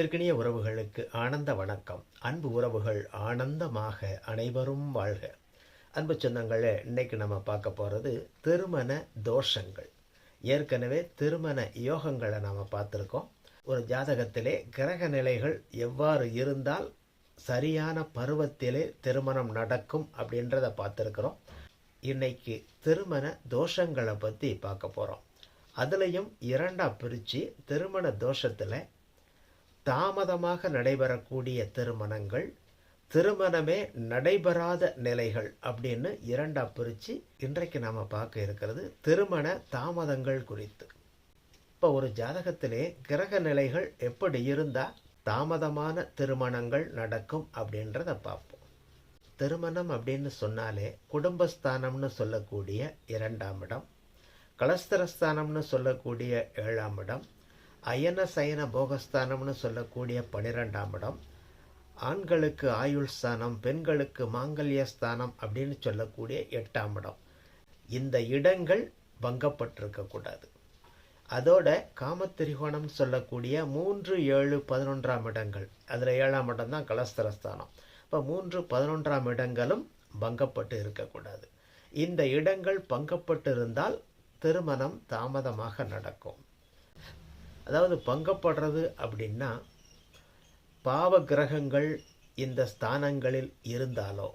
அன்பிற்கினிய உறவுகளுக்கு ஆனந்த வணக்கம். அன்பு உறவுகள் ஆனந்தமாக அனைவரும் வாழ்க. அன்பு சொந்தங்களே இன்னைக்கு நம்ம பார்க்க போகிறது திருமண தோஷங்கள். ஏற்கனவே திருமண யோகங்களை நாம் பார்த்துருக்கோம். ஒரு ஜாதகத்திலே கிரக நிலைகள் எவ்வாறு இருந்தால் சரியான பருவத்திலே திருமணம் நடக்கும் அப்படின்றத பார்த்துருக்குறோம். இன்னைக்கு திருமண தோஷங்களை பற்றி பார்க்க போகிறோம் அதுலேயும் இரண்டாக பிரித்து திருமண தோஷத்தில் தாமதமாக நடைபெறக்கூடிய திருமணங்கள் திருமணமே நடைபெறாத நிலைகள் அப்படின்னு இரண்டா பிரித்து இன்றைக்கு நாம் பார்க்க இருக்கிறது திருமண தாமதங்கள் குறித்து. இப்போ ஒரு ஜாதகத்திலே கிரக நிலைகள் எப்படி இருந்தால் தாமதமான திருமணங்கள் நடக்கும் அப்படின்றத பார்ப்போம். திருமணம் அப்படின்னு சொன்னாலே குடும்பஸ்தானம்னு சொல்லக்கூடிய இரண்டாம் இடம் கலஸ்தரஸ்தானம்னு சொல்லக்கூடிய ஏழாம் இடம் அயன சயன போகஸ்தானம்னு சொல்லக்கூடிய பனிரெண்டாம் இடம். ஆண்களுக்கு ஆயுள் ஸ்தானம் பெண்களுக்கு மாங்கல்ய ஸ்தானம் அப்படின்னு சொல்லக்கூடிய எட்டாம் இடம். இந்த இடங்கள் பங்கப்பட்டிருக்கக்கூடாது. அதோட காமத்திரிகோணம் சொல்லக்கூடிய மூன்று ஏழு பதினொன்றாம் இடங்கள். அதில் ஏழாம் இடம் தான் கலஸ்தரஸ்தானம். இப்போ மூன்று பதினொன்றாம் இடங்களும் பங்கப்பட்டு இருக்கக்கூடாது. இந்த இடங்கள் பங்கப்பட்டு இருந்தால் திருமணம் தாமதமாக நடக்கும். அதாவது பங்கப்படுறது அப்படின்னா பாவ கிரகங்கள் இந்த ஸ்தானங்களில் இருந்தாலோ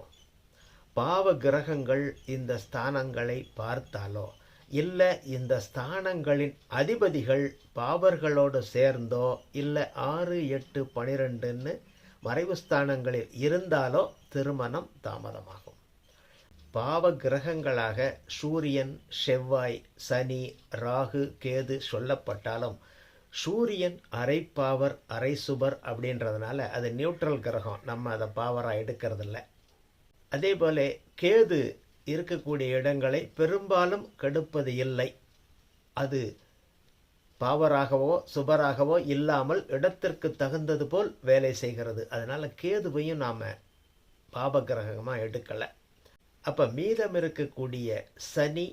பாவ கிரகங்கள் இந்த ஸ்தானங்களை பார்த்தாலோ இல்லை இந்த ஸ்தானங்களின் அதிபதிகள் பாவர்களோடு சேர்ந்தோ இல்லை ஆறு எட்டு பனிரெண்டுன்னு மறைவு ஸ்தானங்களில் இருந்தாலோ திருமணம் தாமதமாகும். பாவ கிரகங்களாக சூரியன் செவ்வாய் சனி ராகு கேது சொல்லப்பட்டாலும் சூரியன் அரை பாவர் அரை சுபர் அப்படின்றதுனால அது நியூட்ரல் கிரகம். நம்ம அதை பாவராக எடுக்கிறதில்ல. அதே போல கேது இருக்கக்கூடிய இடங்களை பெரும்பாலும் கெடுப்பது இல்லை. அது பாவராகவோ சுபராகவோ இல்லாமல் இடத்திற்கு தகுந்தது போல் வேலை செய்கிறது. அதனால் கேதுவையும் நாம் பாப கிரகமாக எடுக்கலை. அப்போ மீதம் இருக்கக்கூடிய சனி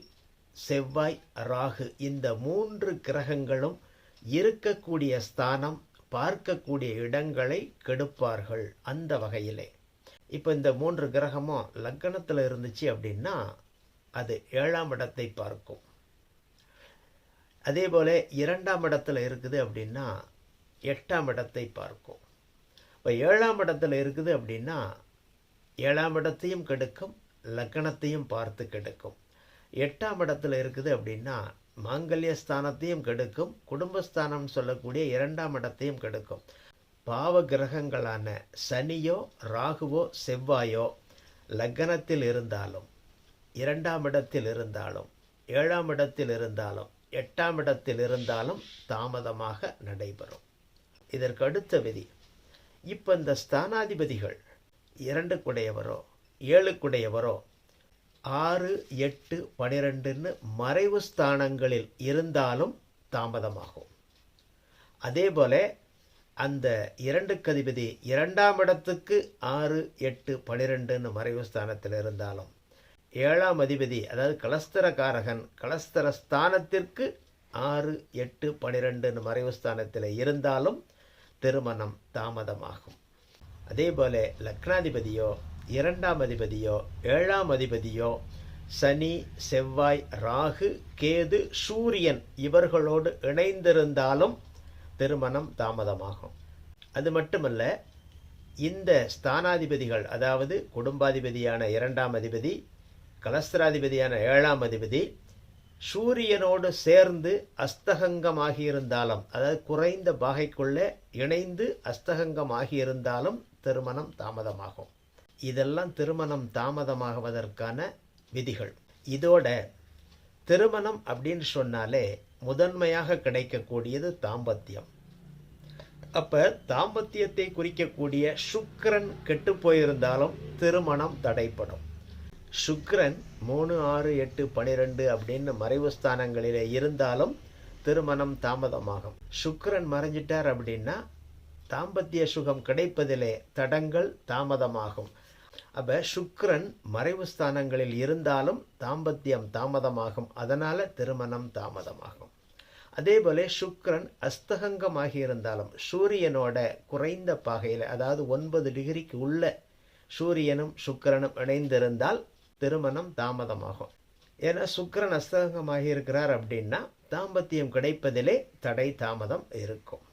செவ்வாய் ராகு இந்த மூன்று கிரகங்களும் இருக்கக்கூடிய ஸ்தானம் பார்க்கக்கூடிய இடங்களை கெடுப்பார்கள் அந்த வகையிலே. இப்போ இந்த மூன்று கிரகமும் லக்கணத்தில் இருந்துச்சு அப்படின்னா அது ஏழாம் இடத்தை பார்க்கும். அதே போல் இரண்டாம் இடத்துல இருக்குது அப்படின்னா எட்டாம் இடத்தை பார்க்கும். இப்போ ஏழாம் இடத்துல இருக்குது அப்படின்னா ஏழாம் இடத்தையும் கெடுக்கும் லக்கணத்தையும் பார்த்து கெடுக்கும். எட்டாம் இடத்துல இருக்குது அப்படின்னா மாங்கல்ய ஸ்தானத்தையும் கெடுக்கும் குடும்பஸ்தானம் சொல்லக்கூடிய இரண்டாம் இடத்தையும் கெடுக்கும். பாவ கிரகங்களான சனியோ ராகுவோ செவ்வாயோ லக்னத்தில் இருந்தாலும் இரண்டாம் இடத்தில் இருந்தாலும் ஏழாம் இடத்தில் இருந்தாலும் எட்டாம் இடத்தில் இருந்தாலும் தாமதமாக நடைபெறும். இதற்கு அடுத்த விதி இப்போ இந்த ஸ்தானாதிபதிகள் இரண்டுக்குடையவரோ ஏழுக்குடையவரோ ஆறு எட்டு பனிரெண்டுன்னு மறைவு ஸ்தானங்களில் இருந்தாலும் தாமதமாகும். அதே போல் அந்த இரண்டு கதிபதி இரண்டாம் இடத்துக்கு ஆறு எட்டு பனிரெண்டுன்னு மறைவு ஸ்தானத்தில் இருந்தாலும் ஏழாம் அதிபதி அதாவது கலஸ்தரகாரகன் கலஸ்தர ஸ்தானத்திற்கு ஆறு எட்டு பனிரெண்டுன்னு மறைவு ஸ்தானத்தில் இருந்தாலும் திருமணம் தாமதமாகும். அதே போல லக்னாதிபதியோ இரண்டாம் அதிபதியோ ஏழாம் அதிபதியோ சனி செவ்வாய் ராகு கேது சூரியன் இவர்களோடு இணைந்திருந்தாலும் திருமணம் தாமதமாகும். அது மட்டுமல்ல இந்த ஸ்தானாதிபதிகள் அதாவது குடும்பாதிபதியான இரண்டாம் அதிபதி கலஸ்திராதிபதியான ஏழாம் அதிபதி சூரியனோடு சேர்ந்து அஸ்தகங்கமாகியிருந்தாலும் அதாவது குறைந்த பாகைக்குள்ளே இணைந்து அஸ்தகங்கமாகியிருந்தாலும் திருமணம் தாமதமாகும். இதெல்லாம் திருமணம் தாமதமாகுவதற்கான விதிகள். இதோட திருமணம் அப்படின்னு சொன்னாலே முதன்மையாக கிடைக்கக்கூடியது தாம்பத்தியம். அப்போ தாம்பத்தியத்தை குறிக்கக்கூடிய சுக்கரன் கெட்டு போயிருந்தாலும் திருமணம் தடைப்படும். சுக்கரன் மூணு ஆறு எட்டு பனிரெண்டு அப்படின்னு மறைவு ஸ்தானங்களிலே இருந்தாலும் திருமணம் தாமதமாகும். சுக்கரன் மறைஞ்சிட்டார் அப்படின்னா தாம்பத்திய சுகம் கிடைப்பதிலே தடங்கள் தாமதமாகும். அப்ப சுக்கரன் மறைவு ஸ்தானங்களில் இருந்தாலும் தாம்பத்தியம் தாமதமாகும். அதனால திருமணம் தாமதமாகும். அதே போல சுக்கரன் அஸ்தகங்கமாகி இருந்தாலும் சூரியனோட குறைந்த பாகையில் அதாவது ஒன்பது டிகிரிக்கு உள்ள சூரியனும் சுக்கரனும் இணைந்திருந்தால் திருமணம் தாமதமாகும். ஏன்னா சுக்கிரன் அஸ்தகமாகி இருக்கிறார் அப்படின்னா தாம்பத்தியம் கிடைப்பதிலே தடை தாமதம் இருக்கும்.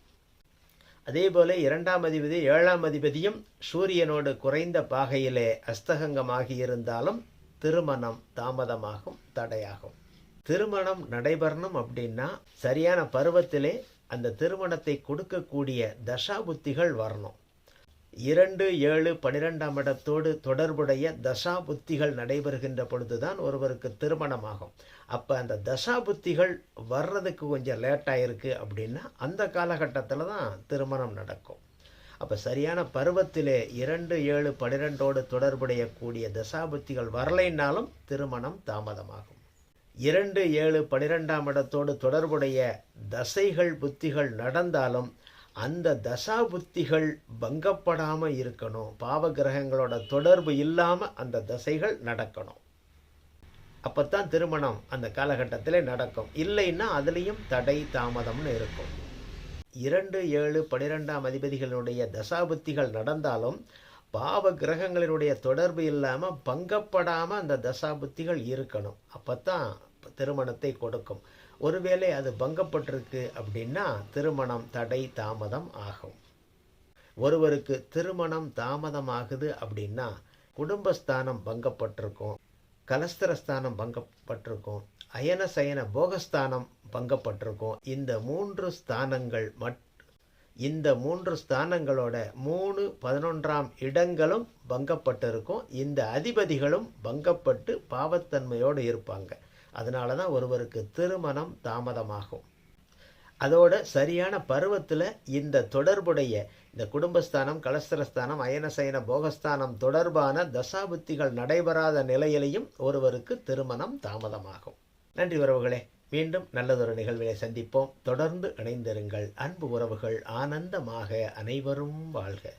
அதே போல இரண்டாம் அதிபதி ஏழாம் அதிபதியும் சூரியனோடு குறைந்த பாகையிலே அஸ்தகங்கமாகி இருந்தாலும் திருமணம் தாமதமாகும் தடையாகும். திருமணம் நடைபெறணும் அப்படின்னா சரியான பருவத்திலே அந்த திருமணத்தை கொடுக்கக்கூடிய தசாபுத்திகள் வரணும். இரண்டு ஏழு பனிரெண்டாம் இடத்தோடு தொடர்புடைய தசா புத்திகள் நடைபெறுகின்ற பொழுதுதான் ஒருவருக்கு திருமணமாகும். அப்போ அந்த தசா புத்திகள் வர்றதுக்கு கொஞ்சம் லேட்டாக இருக்குது அப்படின்னா அந்த காலகட்டத்தில் தான் திருமணம் நடக்கும். அப்போ சரியான பருவத்திலே இரண்டு ஏழு பனிரெண்டோடு தொடர்புடைய கூடிய தசாபுத்திகள் வரலைன்னாலும் திருமணம் தாமதமாகும். இரண்டு ஏழு பனிரெண்டாம் இடத்தோடு தொடர்புடைய தசைகள் புத்திகள் நடந்தாலும் அந்த தசா புத்திகள் பங்கப்படாமல் இருக்கணும். பாவ கிரகங்களோட தொடர்பு இல்லாமல் அந்த தசைகள் நடக்கணும். அப்போத்தான் திருமணம் அந்த காலகட்டத்தில் நடக்கும். இல்லைன்னா அதுலேயும் தடை தாமதம்னு இருக்கும். இரண்டு ஏழு பனிரெண்டாம் தசா தசாபுத்திகள் நடந்தாலும் பாவ கிரகங்களினுடைய தொடர்பு இல்லாமல் பங்கப்படாமல் அந்த தசாபுத்திகள் இருக்கணும். அப்போ தான் திருமணத்தை கொடுக்கும். ஒருவேளை அது பங்கப்பட்டிருக்கு அப்படின்னா திருமணம் தடை தாமதம் ஆகும். ஒருவருக்கு திருமணம் தாமதமாகுது அப்படின்னா குடும்பஸ்தானம் பங்கப்பட்டிருக்கும் கலஸ்தரஸ்தானம் பங்கப்பட்டிருக்கும் அயன சயன போகஸ்தானம் பங்கப்பட்டிருக்கும். இந்த மூன்று ஸ்தானங்கள் மட் இந்த மூன்று ஸ்தானங்களோட மூணு பதினொன்றாம் இடங்களும் பங்கப்பட்டிருக்கும். இந்த அதிபதிகளும் பங்கப்பட்டு பாவத்தன்மையோடு இருப்பாங்க. அதனால தான் ஒருவருக்கு திருமணம் தாமதமாகும். அதோட சரியான பருவத்தில் இந்த தொடர்புடைய இந்த குடும்பஸ்தானம் கலஸ்தரஸ்தானம் அயனசயன போகஸ்தானம் தொடர்பான தசாபுத்திகள் நடைபெறாத நிலையிலையும் ஒருவருக்கு திருமணம் தாமதமாகும். நன்றி உறவுகளே மீண்டும் நல்லதொரு நிகழ்விலை சந்திப்போம். தொடர்ந்து இணைந்திருங்கள். அன்பு உறவுகள் ஆனந்தமாக அனைவரும் வாழ்க.